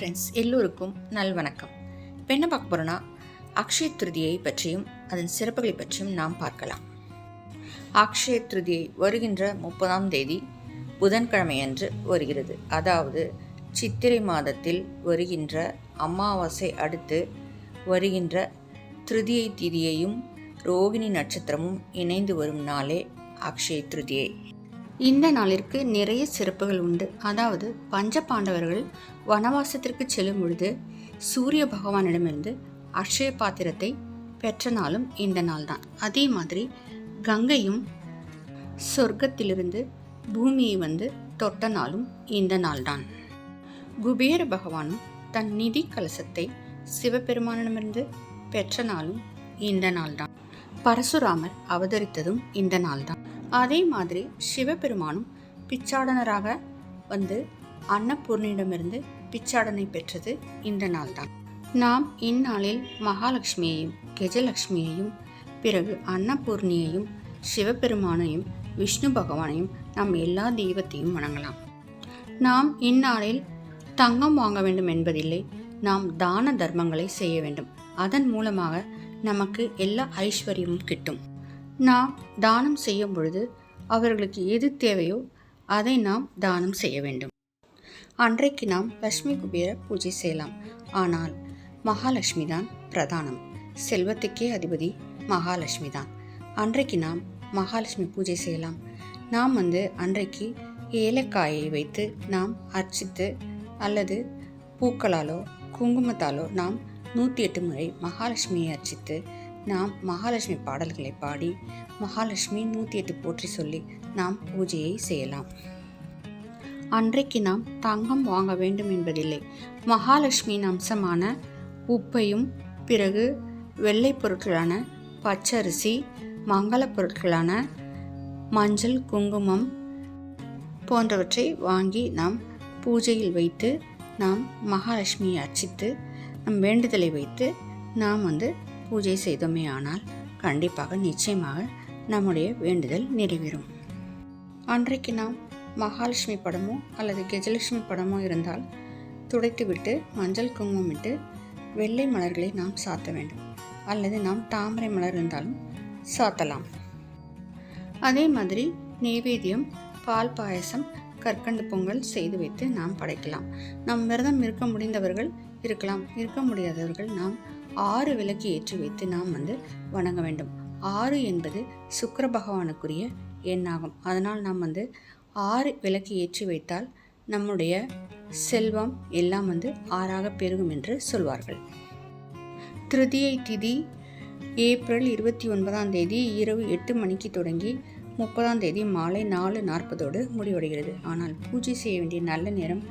Friends எல்லோருக்கும் நல்வணக்கம். இப்போ என்ன பார்க்க போகிறோன்னா அக்ஷய திருதியை பற்றியும் அதன் சிறப்புகளை பற்றியும் நாம் பார்க்கலாம். அக்ஷய திருதியை வருகின்ற முப்பதாம் தேதி புதன்கிழமையன்று வருகிறது. அதாவது சித்திரை மாதத்தில் வருகின்ற அமாவாசை அடுத்து வருகின்ற திருதியை திதியையும் ரோகிணி நட்சத்திரமும் இணைந்து வரும் நாளே அக்ஷய திருதியை. இந்த நாளிற்கு நிறைய சிறப்புகள் உண்டு. அதாவது பஞ்ச பாண்டவர்கள் வனவாசத்திற்கு செல்லும் பொழுது சூரிய பகவானிடமிருந்து அக்ஷய பாத்திரத்தை பெற்ற நாளும் இந்த நாள் தான். அதே மாதிரி கங்கையும் சொர்க்கத்திலிருந்து பூமியை வந்து தொட்ட நாளும் இந்த நாள்தான் குபேர பகவானும் தன் நிதி கலசத்தை சிவபெருமானிடமிருந்து பெற்ற நாளும் இந்த நாள்தான் பரசுராமர் அவதரித்ததும் இந்த நாள்தான் அதே மாதிரி சிவபெருமானும் பிச்சாடனராக வந்து அன்னபூர்ணியிடமிருந்து பிச்சாடனை பெற்றது இந்த நாள்தான். நாம் இந்நாளில் மகாலட்சுமியையும் கெஜலட்சுமியையும் பிறகு அன்னபூர்ணியையும் சிவபெருமானையும் விஷ்ணு பகவானையும் நாம் எல்லா தெய்வத்தையும் வணங்கலாம். நாம் இந்நாளில் தங்கம் வாங்க வேண்டும் என்பதில்லை நாம் தான தர்மங்களை செய்ய வேண்டும். அதன் மூலமாக நமக்கு எல்லா ஐஸ்வர்யமும் கிட்டும். நாம் தானம் செய்யும் பொழுது அவர்களுக்கு எது தேவையோ அதை நாம் தானம் செய்ய வேண்டும். அன்றைக்கு நாம் லக்ஷ்மி குபேர பூஜை செய்யலாம். ஆனால் மகாலட்சுமி தான் பிரதானம். செல்வத்துக்கே அதிபதி மகாலட்சுமி தான். அன்றைக்கு நாம் மகாலட்சுமி பூஜை செய்யலாம். நாம் வந்து அன்றைக்கு ஏலக்காயை வைத்து நாம் அர்ச்சித்து அல்லது பூக்களாலோ குங்குமத்தாலோ நாம் நூற்றி எட்டு முறை மகாலட்சுமியை அர்ச்சித்து நாம் மகாலட்சுமி பாடல்களை பாடி மகாலட்சுமி நூற்றி எட்டு போற்றி சொல்லி நாம் பூஜையை செய்யலாம். அன்றைக்கு நாம் தங்கம் வாங்க வேண்டும் என்பதில்லை. மகாலட்சுமியின் அம்சமான உப்பையும் பிறகு வெள்ளை பொருட்களான பச்சரிசி மங்கள பொருட்களான மஞ்சள் குங்குமம் போன்றவற்றை வாங்கி நாம் பூஜையில் வைத்து நாம் மகாலட்சுமியை அர்ச்சித்து நம் வேண்டுதலை வைத்து நாம் வந்து பூஜை செய்தோமே ஆனால் கண்டிப்பாக நிச்சயமாக நம்முடைய வேண்டுதல் நிறைவேறும். அன்றைக்கு நாம் மகாலட்சுமி படமோ அல்லது கஜலட்சுமி படமோ இருந்தால் துடைத்துவிட்டு மஞ்சள் குங்குமம் இட்டு வெள்ளை மலர்களை நாம் சாத்த வேண்டும். அல்லது நாம் தாமரை மலர் இருந்தாலும் சாத்தலாம். அதே மாதிரி நெய்வேத்தியம் பால் பாயசம் கற்கண்டு பொங்கல் செய்து வைத்து நாம் படைக்கலாம். நம் விரதம் இருக்க முடிந்தவர்கள் இருக்கலாம். இருக்க முடியாதவர்கள் நாம் ஆறு விளக்கு ஏற்றி வைத்து நாம் வந்து வணங்க வேண்டும். ஆறு என்பது சுக்கர பகவானுக்குரிய எண்ணாகும். அதனால் நாம் வந்து ஆறு விளக்கு ஏற்றி வைத்தால் நம்முடைய செல்வம் எல்லாம் வந்து ஆறாக பெருகும் என்று சொல்வார்கள். திருதியை திதி ஏப்ரல் இருபத்தி ஒன்பதாம் தேதி இரவு எட்டு மணிக்கு தொடங்கி முப்பதாம் தேதி மாலை நாலு நாற்பதோடு முடிவடைகிறது. ஆனால் பூஜை செய்ய வேண்டிய நல்ல நேரம்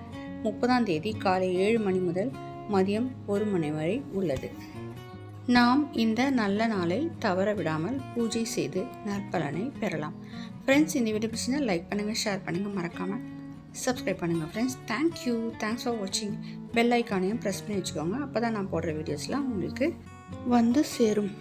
முப்பதாம் தேதி காலை ஏழு மணி முதல் மதியம் ஒரு மணி வரை உள்ளது. நாம் இந்த நல்ல நாளை தவற விடாமல் பூஜை செய்து நற்பலனை பெறலாம். ஃப்ரெண்ட்ஸ் இந்த வீடியோ பிடிச்சிருந்தா லைக் பண்ணுங்கள் ஷேர் பண்ணுங்கள் மறக்காமல் சப்ஸ்கிரைப் பண்ணுங்கள் friends thank you thanks for வாட்சிங் பெல் ஐக்கானையும் ப்ரெஸ் பண்ணி வச்சுக்கோங்க. அப்போ தான் நான் போடுற வீடியோஸ்லாம் உங்களுக்கு வந்து சேரும்.